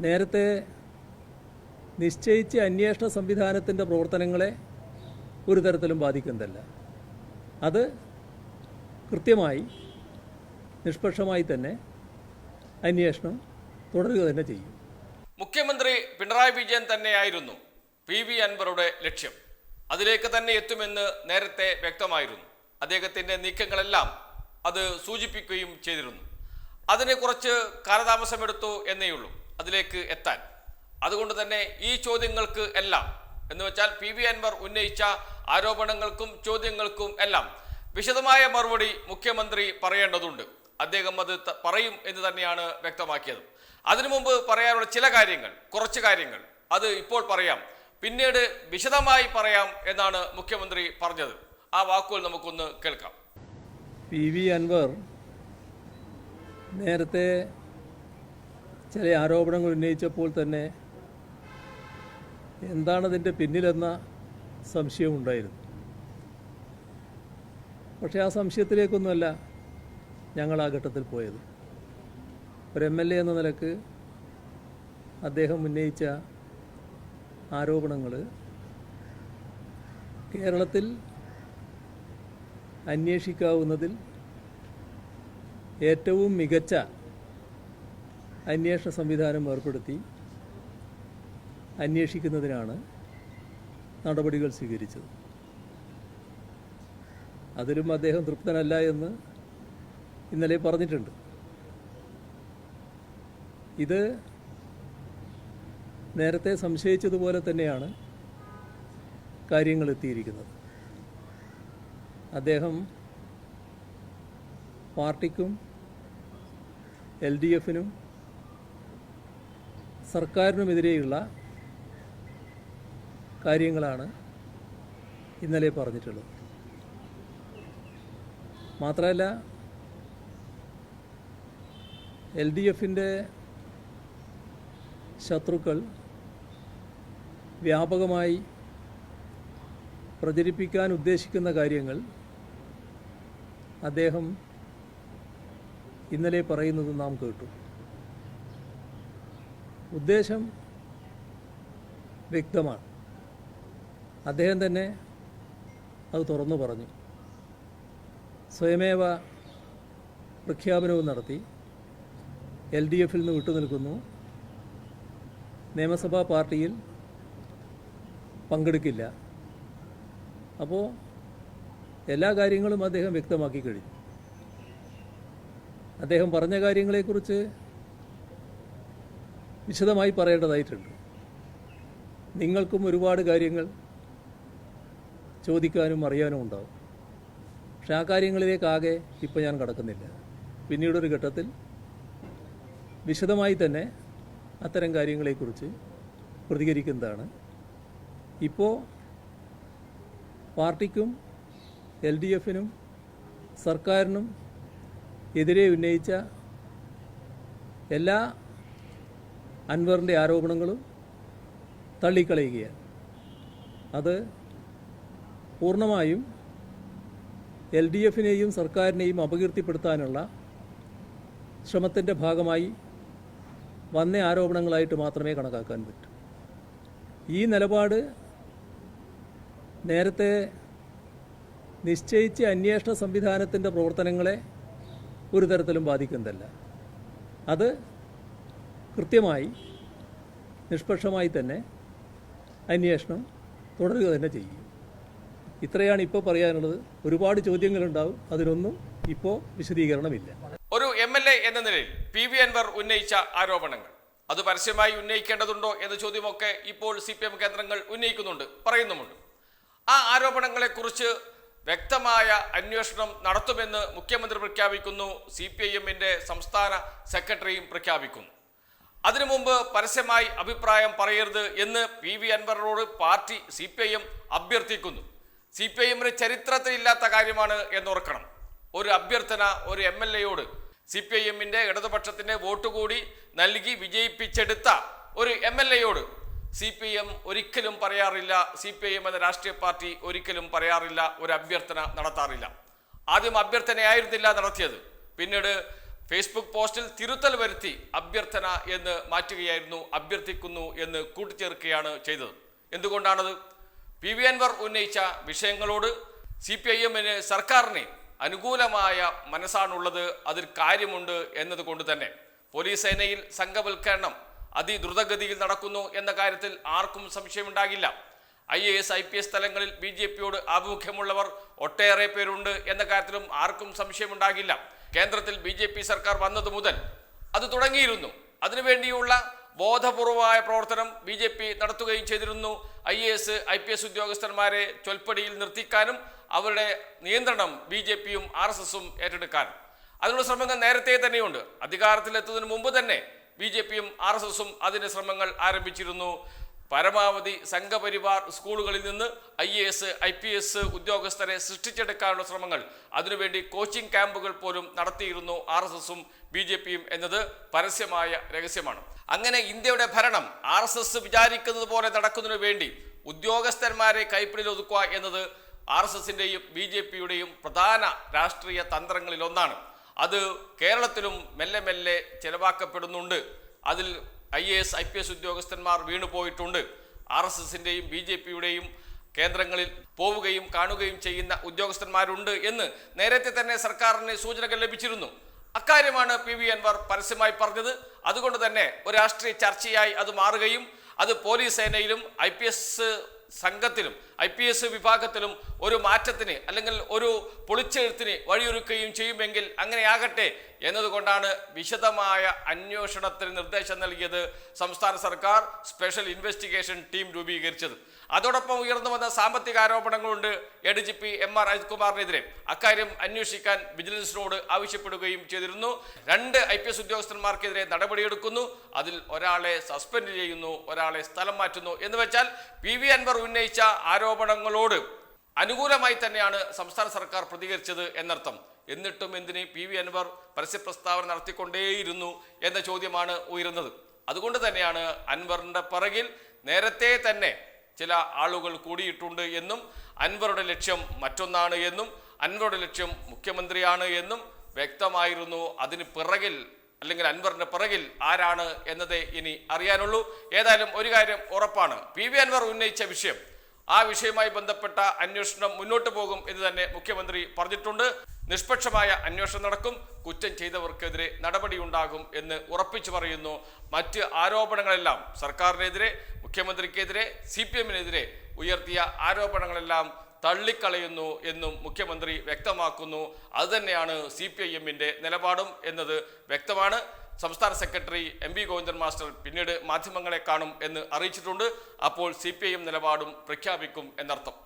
നേരത്തെ നിശ്ചയിച്ച അന്വേഷണ സംവിധാനത്തിന്റെ പ്രവർത്തനങ്ങളെ ഒരു തരത്തിലും ബാധിക്കുന്നതല്ല. അത് കൃത്യമായി നിഷ്പക്ഷമായി തന്നെ അന്വേഷണം തുടരുക തന്നെ ചെയ്യും. മുഖ്യമന്ത്രി പിണറായി വിജയൻ തന്നെയായിരുന്നു പി വി അൻവറുടെ ലക്ഷ്യം. അതിലേക്ക് തന്നെ എത്തുമെന്ന് നേരത്തെ വ്യക്തമായിരുന്നു. അദ്ദേഹത്തിന്റെ നീക്കങ്ങളെല്ലാം അത് സൂചിപ്പിക്കുകയും ചെയ്തിരുന്നു. അതിനെ കുറച്ച് കാലതാമസമെടുത്തു എന്നേയുള്ളൂ. അതിലേക്ക് എത്താൻ. അതുകൊണ്ട് തന്നെ ഈ ചോദ്യങ്ങൾക്ക് എല്ലാം എന്ന് വെച്ചാൽ പി വി അൻവർ ഉന്നയിച്ച ആരോപണങ്ങൾക്കും ചോദ്യങ്ങൾക്കും എല്ലാം വിശദമായ മറുപടി മുഖ്യമന്ത്രി പറയേണ്ടതുണ്ട്. അദ്ദേഹം അത് പറയും എന്ന് തന്നെയാണ് വ്യക്തമാക്കിയത്. അതിനു മുമ്പ് പറയാനുള്ള ചില കാര്യങ്ങൾ കുറച്ച് കാര്യങ്ങൾ അത് ഇപ്പോൾ പറയാം. പിന്നീട് വിശദമായി പറയാം എന്നാണ് മുഖ്യമന്ത്രി പറഞ്ഞത്. ആ വാക്കുകൾ നമുക്കൊന്ന് കേൾക്കാം. പി വി അൻവർ നേരത്തെ ചില ആരോപണങ്ങൾ ഉന്നയിച്ചപ്പോൾ തന്നെ എന്താണതിന്റെ പിന്നിലെന്ന സംശയമുണ്ടായിരുന്നു പക്ഷേ ആ സംശയത്തിലേക്കൊന്നുമല്ല ഞങ്ങൾ ആ ഘട്ടത്തിൽ പോയത്. ഒരു എം എൽ എ എന്ന നിലയ്ക്ക് അദ്ദേഹം ഉന്നയിച്ച ആരോപണങ്ങൾ കേരളത്തിൽ അന്വേഷിക്കാവുന്നതിൽ ഏറ്റവും മികച്ച അന്വേഷണ സംവിധാനം ഏർപ്പെടുത്തി അന്വേഷിക്കുന്നതിനാണ് നടപടികൾ സ്വീകരിച്ചത്. അതിലും അദ്ദേഹം തൃപ്തനല്ല എന്ന് ഇന്നലെ പറഞ്ഞിട്ടുണ്ട്. ഇത് നേരത്തെ സംശയിച്ചതുപോലെ തന്നെയാണ് കാര്യങ്ങൾ എത്തിയിരിക്കുന്നത് അദ്ദേഹം പാർട്ടിക്കും എൽ ഡി എഫിനും സർക്കാരിനുമെതിരെയുള്ള കാര്യങ്ങളാണ് ഇന്നലെ പറഞ്ഞിട്ടുള്ളത്. മാത്രമല്ല എൽ ഡി എഫിന്റെ ശത്രുക്കൾ വ്യാപകമായി പ്രചരിപ്പിക്കാൻ ഉദ്ദേശിക്കുന്ന കാര്യങ്ങൾ അദ്ദേഹം ഇന്നലെ പറയുന്നത് നാം കേട്ടു. ഉദ്ദേശം വ്യക്തമാണ്. അദ്ദേഹം തന്നെ അത് തുറന്നു പറഞ്ഞു. സ്വയമേവ പ്രഖ്യാപനവും നടത്തി. എൽ ഡി എഫിൽ നിന്ന് വിട്ടുനിൽക്കുന്നു. നിയമസഭാ പാർട്ടിയിൽ പങ്കെടുക്കില്ല. അപ്പോൾ എല്ലാ കാര്യങ്ങളും അദ്ദേഹം വ്യക്തമാക്കി കഴിഞ്ഞു. അദ്ദേഹം പറഞ്ഞ കാര്യങ്ങളെക്കുറിച്ച് വിശദമായി പറയേണ്ടതായിട്ടുണ്ട്. നിങ്ങൾക്കും ഒരുപാട് കാര്യങ്ങൾ ചോദിക്കാനും അറിയാനും ഉണ്ടാവും. പക്ഷെ ആ കാര്യങ്ങളിലേക്കാകെ ഇപ്പോൾ ഞാൻ കടക്കുന്നില്ല. പിന്നീടൊരു ഘട്ടത്തിൽ വിശദമായി തന്നെ അത്തരം കാര്യങ്ങളെക്കുറിച്ച് പ്രതികരിക്കുന്നതാണ്. ഇപ്പോൾ പാർട്ടിക്കും എൽ ഡി എഫിനും സർക്കാരിനും എതിരെ ഉന്നയിച്ച എല്ലാ അൻവറിന്റെ ആരോപണങ്ങളും തള്ളിക്കളയുകയാണ്. അത് പൂർണമായും എൽ ഡി എഫിനെയും സർക്കാരിനെയും അപകീർത്തിപ്പെടുത്താനുള്ള ശ്രമത്തിന്റെ ഭാഗമായി വന്ന ആരോപണങ്ങളായിട്ട് മാത്രമേ കണക്കാക്കാൻ പറ്റൂ. ഈ നിലപാട് നേരത്തെ നിശ്ചയിച്ച അന്വേഷണ സംവിധാനത്തിന്റെ പ്രവർത്തനങ്ങളെ ഒരു തരത്തിലും ബാധിക്കുന്നതല്ല. അത് കൃത്യമായി നിഷ്പക്ഷമായി തന്നെ അന്വേഷണം തുടരുക തന്നെ ചെയ്യും. ഇത്രയാണ് ഇപ്പോൾ പറയാനുള്ളത്. ഒരുപാട് ചോദ്യങ്ങളുണ്ടാവും. അതിനൊന്നും ഇപ്പോൾ വിശദീകരണമില്ല. ഒരു എം എൽ എ എന്ന നിലയിൽ പി വി അൻവർ ഉന്നയിച്ച ആരോപണങ്ങൾ. അത് പരസ്യമായി ഉന്നയിക്കേണ്ടതുണ്ടോ എന്ന ചോദ്യമൊക്കെ ഇപ്പോൾ സി പി എം കേന്ദ്രങ്ങൾ ഉന്നയിക്കുന്നുണ്ട് പറയുന്നുമുണ്ട്. ആ ആരോപണങ്ങളെക്കുറിച്ച് വ്യക്തമായ അന്വേഷണം നടത്തുമെന്ന് മുഖ്യമന്ത്രി പ്രഖ്യാപിക്കുന്നു സി പി ഐ എമ്മിന്റെ സംസ്ഥാന സെക്രട്ടറിയും പ്രഖ്യാപിക്കുന്നു. അതിനു മുമ്പ് പരസ്യമായി അഭിപ്രായം പറയരുത് എന്ന് P V അൻവറിനോട് party C P I M അഭ്യർത്ഥിക്കുന്നു. സി പി ഐ എമ്മിന് ചരിത്രത്തിലില്ലാത്ത കാര്യമാണ് എന്നോർക്കണം. ഒരു അഭ്യർത്ഥന ഒരു എം എൽ എയോട് സി പി ഐ എമ്മിന്റെ ഇടതുപക്ഷത്തിന്റെ വോട്ട് കൂടി നൽകി വിജയിപ്പിച്ചെടുത്ത ഒരു എം എൽ എയോട് സി പി എം ഒരിക്കലും പറയാറില്ല സി പി ഐ എം എന്ന രാഷ്ട്രീയ പാർട്ടി ഒരിക്കലും പറയാറില്ല ഒരു അഭ്യർത്ഥന നടത്താറില്ല. ആദ്യം അഭ്യർത്ഥനയായിരുന്നില്ല നടത്തിയത്. പിന്നീട് ഫേസ്ബുക്ക് പോസ്റ്റിൽ തിരുത്തൽ വരുത്തി അഭ്യർത്ഥന എന്ന് മാറ്റുകയായിരുന്നു അഭ്യർത്ഥിക്കുന്നു എന്ന് കൂട്ടിച്ചേർക്കുകയാണ് ചെയ്തത്. എന്തുകൊണ്ടാണത്? പി. വി. അൻവർ ഉന്നയിച്ച വിഷയങ്ങളോട് സി പി ഐ എമ്മിന് സർക്കാരിന് അനുകൂലമായ മനസ്സാണുള്ളത് അതിൽ കാര്യമുണ്ട് എന്നതുകൊണ്ട് തന്നെ. പോലീസ് സേനയിൽ സംഘവൽക്കരണം അതിദ്രുതഗതിയിൽ നടക്കുന്നു എന്ന കാര്യത്തിൽ ആർക്കും സംശയമുണ്ടാകില്ല. I A S I P S തലങ്ങളിൽ ബി ജെ പിയോട് ആഭിമുഖ്യമുള്ളവർ ഒട്ടേറെ പേരുണ്ട് എന്ന കാര്യത്തിലും ആർക്കും സംശയമുണ്ടാകില്ല. കേന്ദ്രത്തിൽ ബി ജെ പി സർക്കാർ വന്നത് മുതൽ അത് തുടങ്ങിയിരുന്നു. അതിനുവേണ്ടിയുള്ള ബോധപൂർവമായ പ്രവർത്തനം ബി ജെ പി നടത്തുകയും ചെയ്തിരുന്നു. I A S I P S ഉദ്യോഗസ്ഥന്മാരെ ചൊൽപ്പടിയിൽ നിർത്തിക്കാനും അവരുടെ നിയന്ത്രണം ബി ജെ പിയും ആർ എസ് എസും ഏറ്റെടുക്കാനും. അതിനുള്ള ശ്രമങ്ങൾ നേരത്തെ തന്നെയുണ്ട്. അധികാരത്തിലെത്തുന്നതിന് മുമ്പ് തന്നെ ബി ജെ പിയും ആർ എസ് എസും അതിന്റെ ശ്രമങ്ങൾ ആരംഭിച്ചിരുന്നു. പരമാവധി സംഘപരിവാർ സ്കൂളുകളിൽ നിന്ന് I A S I P S ഉദ്യോഗസ്ഥരെ സൃഷ്ടിച്ചെടുക്കാനുള്ള ശ്രമങ്ങൾ. അതിനുവേണ്ടി കോച്ചിംഗ് ക്യാമ്പുകൾ പോലും നടത്തിയിരുന്നു ആർ എസ് എസും ബി ജെ പിയും എന്നത് പരസ്യമായ രഹസ്യമാണ്. അങ്ങനെ ഇന്ത്യയുടെ ഭരണം ആർ എസ് എസ് വിചാരിക്കുന്നത് പോലെ നടക്കുന്നതിനു വേണ്ടി ഉദ്യോഗസ്ഥന്മാരെ കൈപ്പിടിയിൽ ഒതുക്കുക എന്നത് ആർ എസ് എസിന്റെയും ബി ജെ പിയുടെയും പ്രധാന രാഷ്ട്രീയ തന്ത്രങ്ങളിലൊന്നാണ്. അത് കേരളത്തിലും മെല്ലെ മെല്ലെ ചെലവാക്കപ്പെടുന്നുണ്ട്. അതിൽ I A S I P S ഉദ്യോഗസ്ഥന്മാർ വീണുപോയിട്ടുണ്ട്. ആർ എസ് എസിന്റെയും ബി ജെ പിയുടെയും കേന്ദ്രങ്ങളിൽ പോവുകയും കാണുകയും ചെയ്യുന്ന ഉദ്യോഗസ്ഥന്മാരുണ്ട് എന്ന് നേരത്തെ തന്നെ സർക്കാരിന് സൂചനകൾ ലഭിച്ചിരുന്നു. അക്കാര്യമാണ് പി വി അൻവർ പരസ്യമായി പറഞ്ഞത്. അതുകൊണ്ട് തന്നെ ഒരു രാഷ്ട്രീയ ചർച്ചയായി അത് മാറുകയും അത് പോലീസ് സേനയിലും ഐ പി എസ് സംഘത്തിലും ഐ പി എസ് വിഭാഗത്തിലും ഒരു മാറ്റത്തിന് അല്ലെങ്കിൽ ഒരു പൊളിച്ചെഴുത്തിന് വഴിയൊരുക്കുകയും ചെയ്യുമെങ്കിൽ അങ്ങനെയാകട്ടെ എന്നതുകൊണ്ടാണ് വിശദമായ അന്വേഷണത്തിന് നിർദ്ദേശം നൽകിയത് സംസ്ഥാന സർക്കാർ സ്പെഷ്യൽ ഇൻവെസ്റ്റിഗേഷൻ ടീം രൂപീകരിച്ചത്. അതോടൊപ്പം ഉയർന്നു വന്ന സാമ്പത്തിക ആരോപണങ്ങളുണ്ട് A D G P M R അജിത്കുമാറിനെതിരെ. അക്കാര്യം അന്വേഷിക്കാൻ വിജിലൻസിനോട് ആവശ്യപ്പെടുകയും ചെയ്തിരുന്നു. രണ്ട് ഐ പി എസ് ഉദ്യോഗസ്ഥന്മാർക്കെതിരെ നടപടിയെടുക്കുന്നു. അതിൽ ഒരാളെ സസ്പെൻഡ് ചെയ്യുന്നു ഒരാളെ സ്ഥലം മാറ്റുന്നു എന്ന് വെച്ചാൽ പി വി അൻവർ ഉന്നയിച്ച ആരോപണങ്ങളോട് അനുകൂലമായി തന്നെയാണ് സംസ്ഥാന സർക്കാർ പ്രതികരിച്ചത് എന്നർത്ഥം. എന്നിട്ടും എന്തിന് പി വി അൻവർ പരസ്യപ്രസ്താവന നടത്തിക്കൊണ്ടേയിരുന്നു എന്ന ചോദ്യമാണ് ഉയരുന്നത്. അതുകൊണ്ട് തന്നെയാണ് അൻവറിന്റെ പിറകിൽ നേരത്തെ തന്നെ ചില ആളുകൾ കൂടിയിട്ടുണ്ട് എന്നും അൻവറുടെ ലക്ഷ്യം മറ്റൊന്നാണ് എന്നും അൻവറുടെ ലക്ഷ്യം മുഖ്യമന്ത്രിയാണ് എന്നും വ്യക്തമായിരുന്നു. അതിന് പിറകിൽ അല്ലെങ്കിൽ അൻവറിന്റെ പിറകിൽ ആരാണ് എന്നതേ ഇനി അറിയാനുള്ളൂ. ഏതായാലും ഒരു കാര്യം ഉറപ്പാണ്. പി വി അൻവർ ഉന്നയിച്ച വിഷയം ആ വിഷയവുമായി ബന്ധപ്പെട്ട അന്വേഷണം മുന്നോട്ട് പോകും എന്ന് തന്നെ മുഖ്യമന്ത്രി പറഞ്ഞിട്ടുണ്ട്. നിഷ്പക്ഷമായ അന്വേഷണം നടക്കും. കുറ്റം ചെയ്തവർക്കെതിരെ നടപടിയുണ്ടാകും എന്ന് ഉറപ്പിച്ചു പറയുന്നു. മറ്റ് ആരോപണങ്ങളെല്ലാം സർക്കാരിനെതിരെ മുഖ്യമന്ത്രിക്കെതിരെ സി പി എമ്മിനെതിരെ ഉയർത്തിയ ആരോപണങ്ങളെല്ലാം തള്ളിക്കളയുന്നു എന്നും മുഖ്യമന്ത്രി വ്യക്തമാക്കുന്നു. അതുതന്നെയാണ് സി പി ഐ എമ്മിന്റെ നിലപാടും എന്നത് വ്യക്തമാണ്. സംസ്ഥാന secretary M V Govindan master പിന്നീട് മാധ്യമങ്ങളെ കാണും എന്ന് അറിയിച്ചിട്ടുണ്ട്. അപ്പോൾ സി നിലപാടും പ്രഖ്യാപിക്കും എന്നർത്ഥം.